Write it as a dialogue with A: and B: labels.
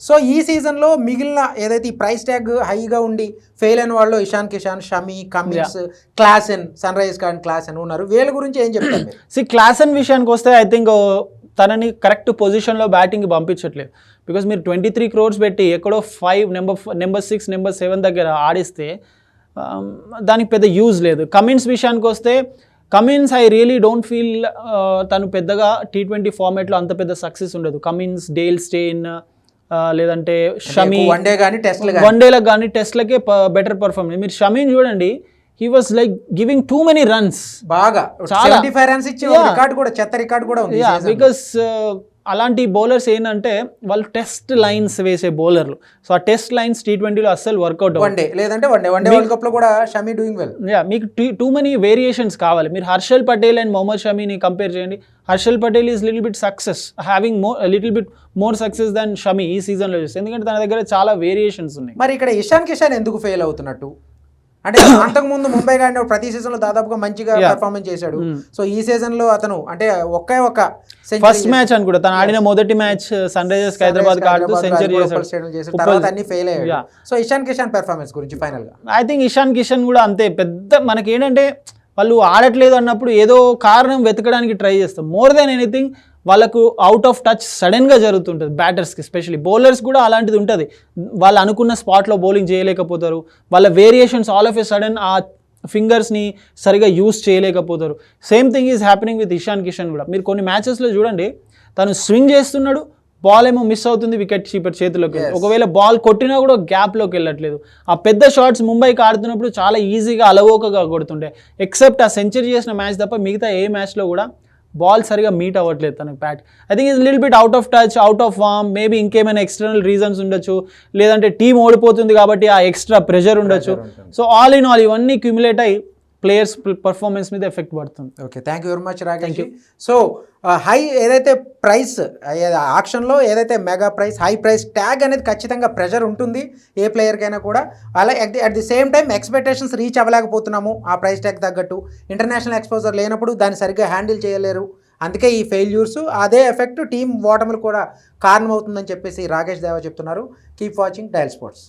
A: So ఈ సీజన్లో మిగిలిన ఏదైతే ఈ ప్రైస్ ట్యాగ్ హైగా ఉండి ఫెయిల్ అయిన వాళ్ళు Ishan Kishan Shami Cummins Klaasen sun rise కానీ క్లాసెన్ ఉన్నారు. వీళ్ళ గురించి ఏం చెప్తారు?
B: సి క్లాసన్ విషయానికి వస్తే ఐ థింక్ తనని కరెక్ట్ పొజిషన్లో బ్యాటింగ్కి పంపించట్లేదు. బికాస్ మీరు ట్వంటీ త్రీ క్రోర్స్ పెట్టి ఎక్కడో five number number six number seven దగ్గర ఆడిస్తే um, దానికి పెద్ద యూజ్ లేదు. కమిన్స్ విషయానికి వస్తే Cummins I really don't feel తను పెద్దగా టీ ట్వంటీ ఫార్మేట్లో అంత పెద్ద సక్సెస్ ఉండదు. కమిన్స్ డేల్ స్టెయిన్ లేదంటే షమి
A: వన్ డే కానీ టెస్ట్లు కానీ
B: వన్ డేలకు కానీ టెస్ట్లకే బెటర్ పర్ఫార్మెన్స్ మీరు షమీన్ చూడండి he was like giving too many runs
A: బాగా
B: చాలా.
A: రన్స్. రికార్డ్ కూడా చెత్త రికార్డ్ కూడా ఉంది.
B: బికాస్ అలాంటి బౌలర్స్ ఏంటంటే వాళ్ళు టెస్ట్ లైన్స్ వేసే బౌలర్లు. సో ఆ టెస్ట్ లైన్స్ టీ ట్వంటీలో అస్సలు వర్కౌట్
A: వన్ డే లేదంటే one day one day world కప్లో కూడా షమి డూయింగ్ వెల్.
B: యా మీకు టూ మెనీ వేరియేషన్స్ కావాలి. మీరు హర్షల్ పటేల్ అండ్ మొహమ్మద్ షమీని కంపేర్ చేయండి. Harshal Patel is little bit success having more little bit more success than Shami ఈ సీజన్లో చూస్తే ఎందుకంటే తన దగ్గర చాలా వేరియేషన్స్ ఉన్నాయి.
A: మరి ఇక్కడ ఇషాన్ కిషాన్ ఎందుకు ఫెయిల్ అవుతున్నట్టు? అంటే అంతకు ముందు ముంబై గాడిన ప్రతి సీజన్లో దాదాపుగా మంచిగా. పెర్ఫార్మెన్స్ చేశాడు.
B: Hmm.
A: సో ఈ సీజన్లో అతను అంటే ఒకే ఒక
B: ఫస్ట్ మ్యాచ్ అనుకుంటా. తను ఆడిన మొదటి మ్యాచ్ సన్ రైజర్స్ హైదరాబాద్ ఆడుతూ సెంచరీ చేశాడు.
A: తర్వాత అన్ని ఫెయిల్ అయ్యాడు. సో ఇషాన్ కిషాన్ పెర్ఫార్మెన్స్ గురించి ఫైనల్గా.
B: ఐ థింక్ ఇషాన్ కిషన్ కూడా అంతే. పెద్ద మనకి ఏంటంటే వాళ్ళు ఆడట్లేదు అన్నప్పుడు ఏదో కారణం వెతకడానికి ట్రై చేస్తాం. మోర్ దెన్ ఎనీథింగ్ వాళ్ళకు అవుట్ ఆఫ్ టచ్ సడన్గా జరుగుతుంటుంది బ్యాటర్స్కి ఎస్పెషల్లీ బౌలర్స్ కూడా అలాంటిది ఉంటుంది. వాళ్ళు అనుకున్న స్పాట్లో బౌలింగ్ చేయలేకపోతారు. వాళ్ళ variations all of a sudden ఆ ఫింగర్స్ని సరిగా use చేయలేకపోతారు. Same thing is happening with Ishan Kishan కూడా. మీరు కొన్ని మ్యాచెస్లో చూడండి తను స్వింగ్ చేస్తున్నాడు బాల్ ఏమో మిస్ అవుతుంది వికెట్ కీపర్ చేతిలోకి. ఒకవేళ బాల్ కొట్టినా కూడా గ్యాప్లోకి వెళ్ళట్లేదు. ఆ పెద్ద షాట్స్ ముంబైకి ఆడుతున్నప్పుడు చాలా ఈజీగా అలవోకగా కొడుతుండే. ఎక్సెప్ట్ ఆ సెంచరీ చేసిన మ్యాచ్ తప్ప మిగతా ఏ మ్యాచ్లో కూడా బాల్ సరిగా మీట్ అవ్వట్లేదు తనకి bat I think is little bit out of touch out of warm maybe ఇంకేమైనా ఎక్స్టర్నల్ రీజన్స్ ఉండొచ్చు. లేదంటే టీం ఓడిపోతుంది కాబట్టి ఆ ఎక్స్ట్రా ప్రెషర్ ఉండొచ్చు. సో ఆల్ ఇన్ ఆల్ ఇవన్నీ క్యూములేట్ అయ్యి ప్లేయర్స్ పర్ఫార్మెన్స్ మీద ఎఫెక్ట్ పడుతుంది.
A: Okay thank you very much Rakesh so high ఏదైతే ప్రైస్ ఆక్షన్లో ఏదైతే mega price high price tag అనేది ఖచ్చితంగా ప్రెషర్ ఉంటుంది ఏ ప్లేయర్కైనా కూడా. అలా at the same time expectations reach అవ్వలేకపోతున్నాము ఆ ప్రైస్ ట్యాగ్ తగ్గట్టు. ఇంటర్నేషనల్ ఎక్స్పోజర్ లేనప్పుడు దాన్ని సరిగ్గా హ్యాండిల్ చేయలేరు. అందుకే ఈ ఫెయిల్యూర్స్ అదే ఎఫెక్ట్ టీం ఓటములు కూడా కారణమవుతుందని చెప్పేసి రాకేష్ దేవా చెప్తున్నారు. Keep watching dial sports